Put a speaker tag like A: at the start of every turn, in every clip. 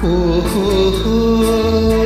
A: 哦呵呵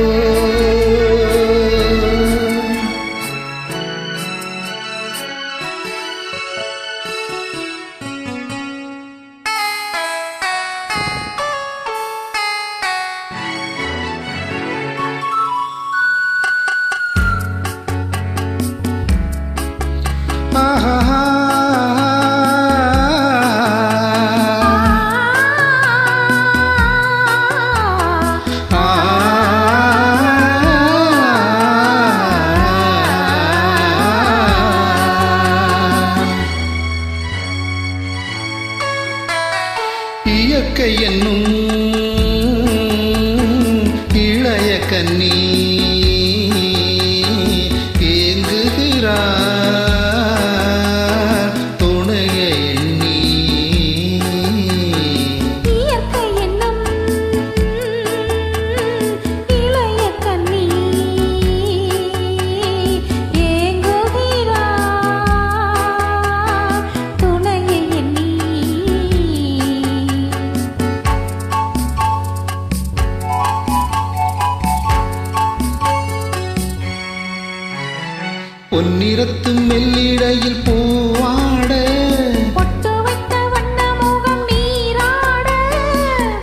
B: பொன்னிறத்து மெல்லிடையில் பூவாட.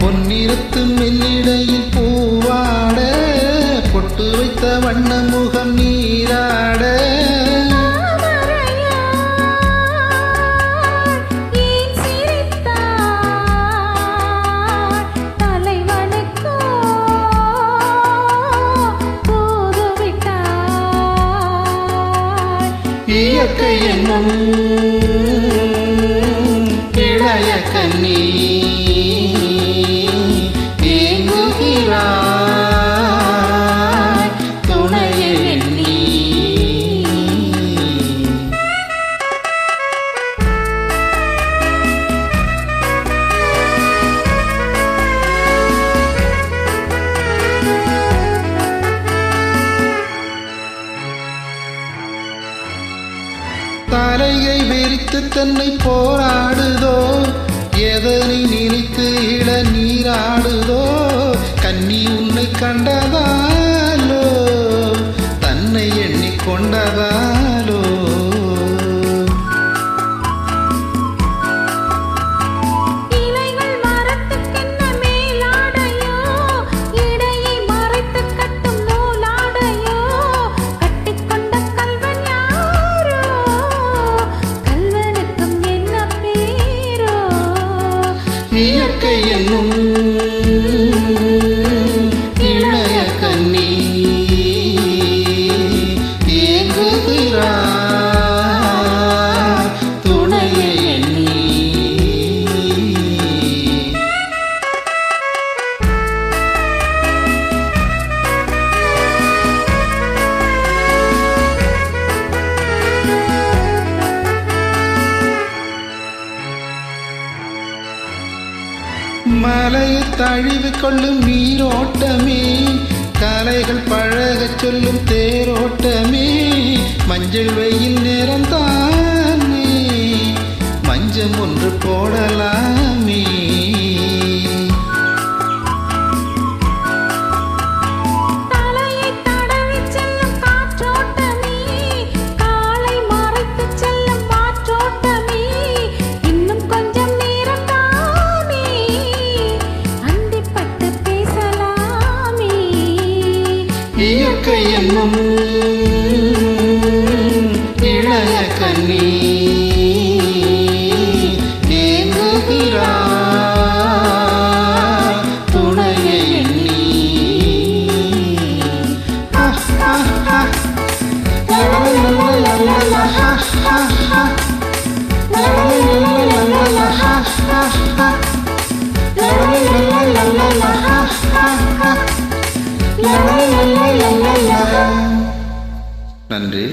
B: பொன்னிறத்து மெல்லிடையில் பூவாட. பொட்டு வைத்த வண்ண முகம் நீராட. இயற்கை என்னும் தலையை விரித்து தன்னை போராடுதோ? எதனை நினைத்து இள நீராடுதோ கண்ணி உன்னை கண்ட என்னும் மலையை தழுவி கொள்ளும் நீரோட்டமே கலைகள் பழகச் சொல்லும் தேரோட்டமே மஞ்சள் வெயில் ഇയക്കയെന്നും ഇളയ കണ്ണീ நன்றி.